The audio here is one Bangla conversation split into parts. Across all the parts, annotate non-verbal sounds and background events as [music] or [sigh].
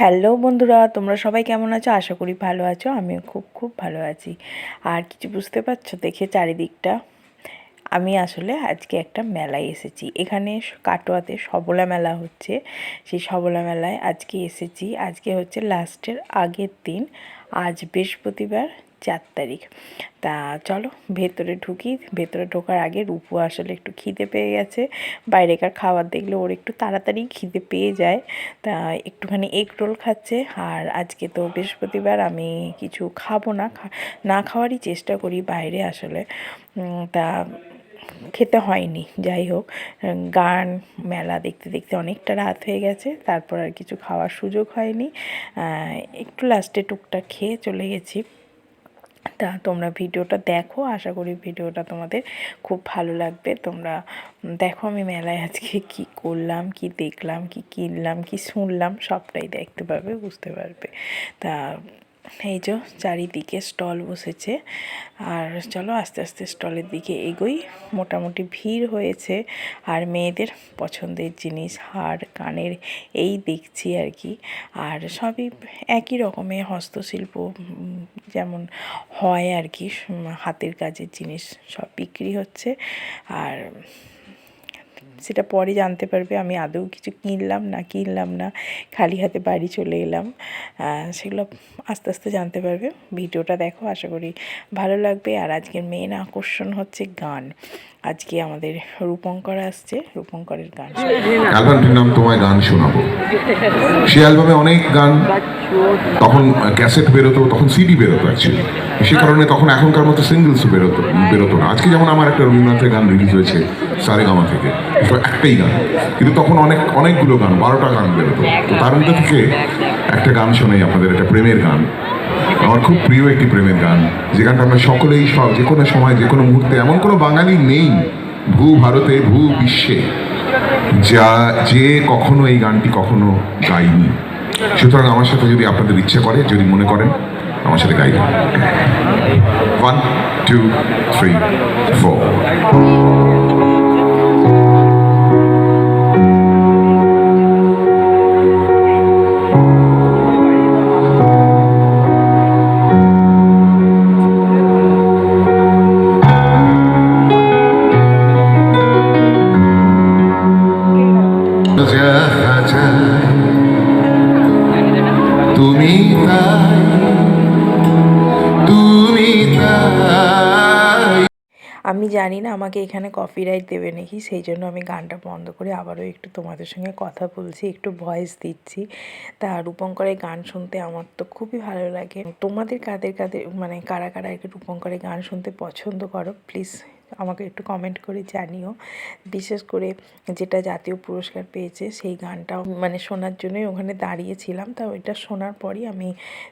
হ্যালো বন্ধুরা, তোমরা সবাই কেমন আছো? আশা করি ভালো আছো, আমিও খুব খুব ভালো আছি। আর কিছু বুঝতে পারছ দেখে চারিদিকটা? আমি আসলে আজকে একটা মেলায় এসেছি। এখানে কাটোয়াতে সবলা মেলা হচ্ছে। সেই সবলা মেলায় আজকে এসেছি। আজকে হচ্ছে লাস্টের আগের দিন, আজ বৃহস্পতিবার। চার তারিখ। তা চলো, ভেতরে ঢুকি। ভেতরে ঢোকার আগে রূপু আসলে একটু খিদে পেয়ে গেছে। বাইরেকার খাবার দেখলে ওর একটু তাড়াতাড়ি খিদে পেয়ে যায়। তা একটুখানি এগ রোল খাচ্ছে। আর আজকে তো বৃহস্পতিবার, আমি কিছু খাব না। না খাওয়ারই চেষ্টা করি বাইরে আসলে। তা খেতে হয়নি, যাই হোক। গান মেলা দেখতে দেখতে অনেকটা রাত হয়ে গেছে। তারপর আর কিছু খাওয়ার সুযোগ হয়নি। একটু লাস্টে টুকটাক খেয়ে চলে গেছি। তা তোমরা ভিডিওটা দেখো, আশা করি ভিডিওটা তোমাদের খুব ভালো লাগবে। তোমরা দেখো আমি মেলায় আজকে কি করলাম, কি দেখলাম, কি কিনলাম, কি শুনলাম, সবটাই দেখতে পাবে বুঝতে পারবে। তা এই যে চারিদিকে স্টল বসেছে। আর চলো আস্তে আস্তে স্টলের দিকে এগোই। মোটামুটি ভিড় হয়েছে। আর মেয়েদের পছন্দের জিনিস, হার, কানের এই দেখছি আর কি। আর সবই একই রকমের হস্তশিল্প যেমন হয় আর কি। হাতের কাজের জিনিস সব বিক্রি হচ্ছে। আর সেটা পরে জানতে পারবে। আমি আদৌ কিছু কিনলাম না কিনলাম না, খালি হাতে বাড়ি চলে এলাম। সেগুলো আস্তে আস্তে জানতে পারবে। ভিডিওটা দেখো, আশা করি ভালো লাগবে। আর আজকের মেন আকর্ষণ হচ্ছে গান। আজকে আমাদের রূপঙ্কর আসছে। রূপঙ্করের গান অ্যালবামটির নাম তোমায় গান শোনাবো। সেই অ্যালবামে অনেক গান তখন ক্যাসেট বেরোতো, তখন সিডি বেরোতো অ্যাকচুয়ালি সে কারণে তখন এখনকার মতো সিঙ্গলস বেরোতো বেরোতো না। আজকে যেমন আমার একটা রবীন্দ্রনাথের গান রিলিজ হয়েছে, সারেগামা থেকে। একটাই গান। কিন্তু তখন অনেক অনেকগুলো গান বারোটা গান বেরোতো। তো তার মধ্যে থেকে একটা গান শোনাই আপনাদের একটা প্রেমের গান। আমার খুব প্রিয় একটি প্রেমের গান। যে গানটা আমরা সকলেই সব যে কোনো সময় যে কোনো মুহূর্তে এমন কোনো বাঙালি নেই ভূ ভারতে ভূ বিশ্বে যা যে কখনো এই গানটি কখনো গাইনি। সুতরাং আমার সাথে যদি আপনাদের ইচ্ছে করে যদি মনে করেন আমার সাথে গাইবেন। ওয়ান টু থ্রি ফোর আমি জানি না আমাকে এখানে কপিরাইট দেবে নাকি, সেই জন্য আমি গানটা বন্ধ করে আবারও একটু তোমাদের সঙ্গে কথা বলছি, একটু ভয়েস দিচ্ছি। তা রূপঙ্করের গান শুনতে আমার তো খুবই ভালো লাগে। তোমাদের কাদের কাদের মানে কারা কারা একটু রূপঙ্করের গান শুনতে পছন্দ করো প্লিজ আমাকে একটু কমেন্ট করে জানিও। বিশেষ করে যেটা জাতীয় পুরস্কার পেয়েছে, সেই গানটাও মানে শোনার জন্যই ওখানে দাঁড়িয়েছিলাম। তা ওইটা শোনার পরই আমি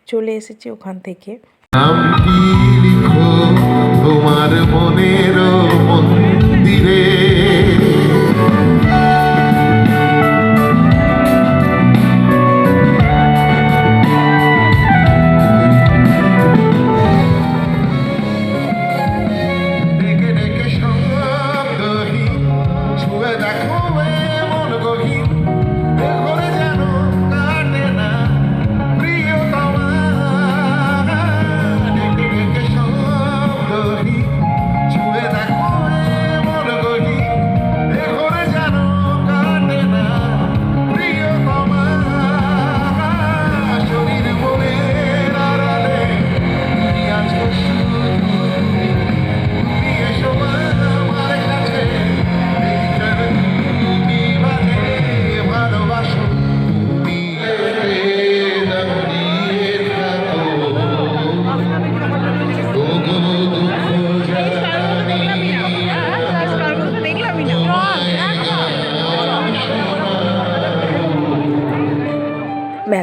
চলে এসেছি ওখান থেকে। তোমার মনের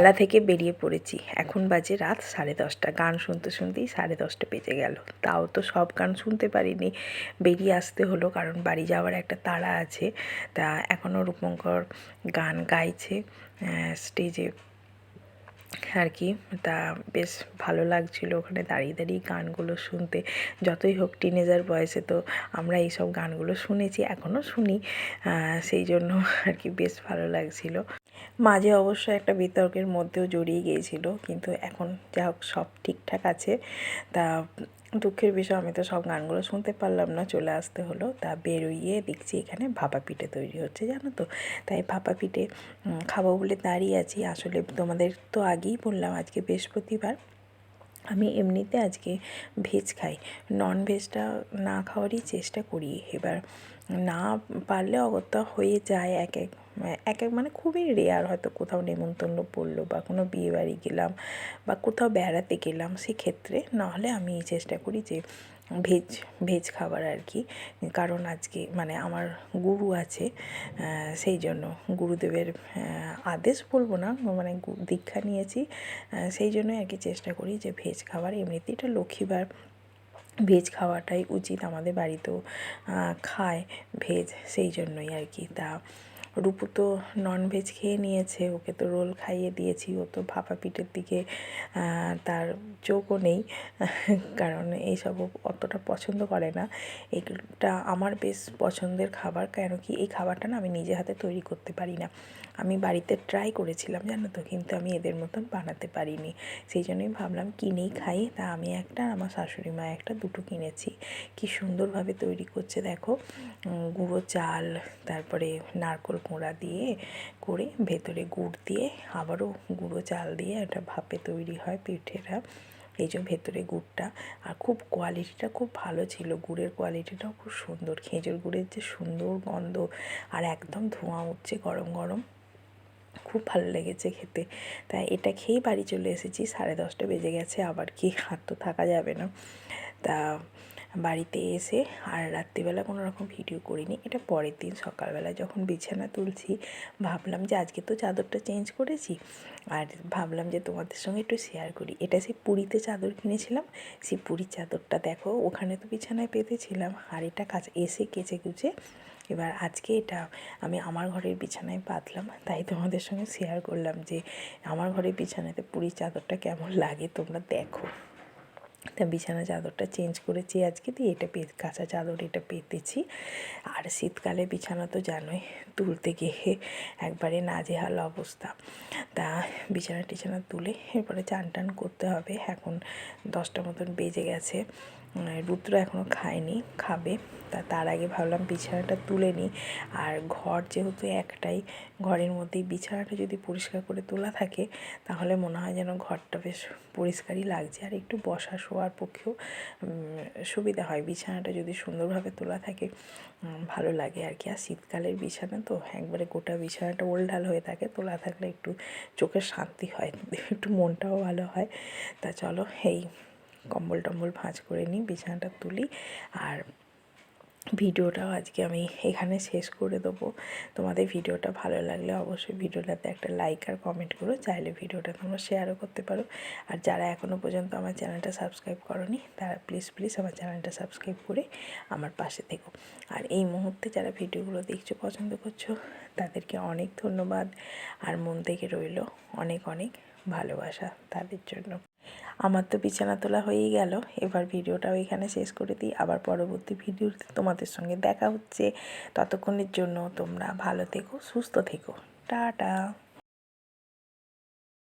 মেলা থেকে বেরিয়ে পড়েছি। এখন বাজে রাত সাড়ে দশটা। গান শুনতে শুনতেই সাড়ে দশটা বেজে গেল। তাও তো সব গান শুনতে পারিনি। বেরিয়ে আসতে হলো কারণ বাড়ি যাওয়ার একটা তাড়া আছে। তা এখনও রূপঙ্কর গান গাইছে স্টেজে আর কি, তা বেশ ভালো লাগছিল ওখানে দাঁড়িয়ে দাঁড়িয়ে গানগুলো শুনতে। যতই হোক টিনেজার বয়সে তো আমরা এইসব গানগুলো শুনেছি এখনও শুনি সেই জন্য আর কি বেশ ভালো লাগছিল। মাঝে অবশ্য একটা বিতর্কের মধ্যেও জড়িয়ে গিয়েছিল, কিন্তু এখন যা হোক সব ঠিকঠাক আছে। তা দুঃখের বিষয়, আমি তো সব গানগুলো শুনতে পারলাম না, চলে আসতে হলো। তা বেরোইয়ে দেখছি এখানে ভাপা পিঠে তৈরি হচ্ছে, জানো তো? তাই ভাপা পিঠে খাব বলে দাঁড়িয়ে আছি। আসলে তোমাদের তো আগেই বললাম, আজকে বৃহস্পতিবার। আমি এমনিতে আজকে ভেজ খাই। নন ভেজটা না খাওয়ারই চেষ্টা করি। এবার না পারলে অগত্যা হয়ে যায় এক এক এক এক মানে খুবই রেয়ার হয়তো কোথাও নেমন্তন্ন পড়ল বা কোনো বিয়ে বাড়ি গেলাম বা কোথাও বেড়াতে গেলাম সেক্ষেত্রে নাহলে আমি চেষ্টা করি যে ভেজ ভেজ খাবার আর কি। কারণ আজকে মানে আমার গুরু আছে সেই জন্য গুরুদেবের আদেশ বলব না মানে দীক্ষা নিয়েছি সেই জন্যই আর কি চেষ্টা করি যে ভেজ খাবার। এমনিতেই এটা লক্ষ্মীবার ভেজ খাওয়াটাই উচিত আমাদের বাড়িতেও খায় ভেজ সেই জন্যই আর কি। তা রূপু তো ননভেজ খেয়ে নিয়েছে, ওকে তো রোল খাইয়ে দিয়েছি, ও তো ভাপা পিঠের দিকে তার চোখও নেই, [laughs] কারণ এইসব অতটা পছন্দ করে না। এটা আমার বেশ পছন্দের খাবার, কেন কি এই খাবারটা না আমি নিজে হাতে তৈরি করতে পারি না। আমি বাড়িতে ট্রাই করেছিলাম, জানো তো? কিন্তু আমি এদের মতন বানাতে পারিনি। সেই জন্যই ভাবলাম কিনেই খাই। তা আমি একটা আমার শাশুড়ি মা একটা, দুটো কিনেছি। কি সুন্দরভাবে তৈরি করছে, দেখো। গুঁড়ো চাল, তারপরে নারকোল কোঁড়া দিয়ে করে ভেতরে গুড় দিয়ে আবারও গুঁড়ো চাল দিয়ে একটা ভাপে তৈরি হয় পিঠেটা এই যে ভেতরে গুড়টা। আর খুব কোয়ালিটিটা খুব ভালো ছিল। গুড়ের কোয়ালিটিটাও খুব সুন্দর। খেজুর গুড়ের যে সুন্দর গন্ধ, আর একদম ধোঁয়া উঠছে গরম গরম। খুব ভালো লেগেছে খেতে। তাই এটা খেয়েই বাড়ি চলে এসেছি, সাড়ে দশটা বেজে গেছে, আবার কি হাত তো থাকা যাবে না। তা বাড়িতে এসে আর রাত্রিবেলা কোনো রকম ভিডিও করিনি, এটা পরের দিন সকালবেলা যখন বিছানা তুলছি, ভাবলাম যে আজকে তো চাদরটা চেঞ্জ করেছি, আর ভাবলাম যে তোমাদের সঙ্গে একটু শেয়ার করি। এটা সেই পুরীতে চাদর কিনেছিলাম, সেই পুরীর চাদরটা দেখো, ওখানে তো বিছানায় পেতেছিলাম, আর এটা কাছে এসে কেচে কুচে এবার আজকে এটা আমি আমার ঘরের বিছানায় পাতলাম, তাই তোমাদের সঙ্গে শেয়ার করলাম যে আমার ঘরের বিছানাতে পুরীর চাদরটা কেমন লাগে তোমরা দেখো। তা বিছানা চাদরটা চেঞ্জ করেছি আজকে দিয়ে এটা পে, কাঁচা চাদর এটা পেতেছি। আর শীতকালে বিছানা তো জানোই, তুলতে গিয়ে একবারে নাজেহাল অবস্থা। তা বিছানা টিছানা তুলে এরপরে চান টান করতে হবে, এখন দশটা মতন বেজে গেছে। রুদ্র এখনও খায়নি, খাবে। তা তার আগে ভাবলাম বিছানাটা তুলে নিই। আর ঘর যেহেতু একটাই, ঘরের মধ্যেই বিছানাটা যদি পরিষ্কার করে তোলা থাকে, তাহলে মনে হয় যেন ঘরটা বেশ পরিষ্কারই লাগছে। আর একটু বসা শোয়ার পক্ষেও সুবিধা হয়। বিছানাটা যদি সুন্দরভাবে তোলা থাকে ভালো লাগে আর কি। আর শীতকালের বিছানা তো, একবারে গোটা বিছানাটা ওলঢাল হয়ে থাকে, তোলা থাকলে একটু চোখের শান্তি হয়, একটু মনটাও ভালো হয়। তা চলো, এই কম্বল টম্বল ভাঁজ করে নিই, বিছানাটা তুলি। আর ভিডিওটাও আজকে আমি এখানে শেষ করে দেবো। তোমাদের ভিডিওটা ভালো লাগলে অবশ্যই ভিডিওটাতে একটা লাইক আর কমেন্ট করো। চাইলে ভিডিওটা তোমরা শেয়ারও করতে পারো। আর যারা এখনও পর্যন্ত আমার চ্যানেলটা সাবস্ক্রাইব করনি, তারা প্লিজ প্লিজ আমার চ্যানেলটা সাবস্ক্রাইব করে আমার পাশে থেকো। আর এই মুহূর্তে যারা ভিডিওগুলো দেখছ, পছন্দ করছ, তাদেরকে অনেক ধন্যবাদ। আর মন থেকে রইল অনেক অনেক ভালোবাসা তাদের জন্য। আমার তো বিছানা তোলা হয়েই গেল। এবার ভিডিওটাও এখানে শেষ করে দিই। আবার পরবর্তী ভিডিওতে তোমাদের সঙ্গে দেখা হচ্ছে। ততক্ষণের জন্য তোমরা ভালো থেকো, সুস্থ থেকো। টাটা।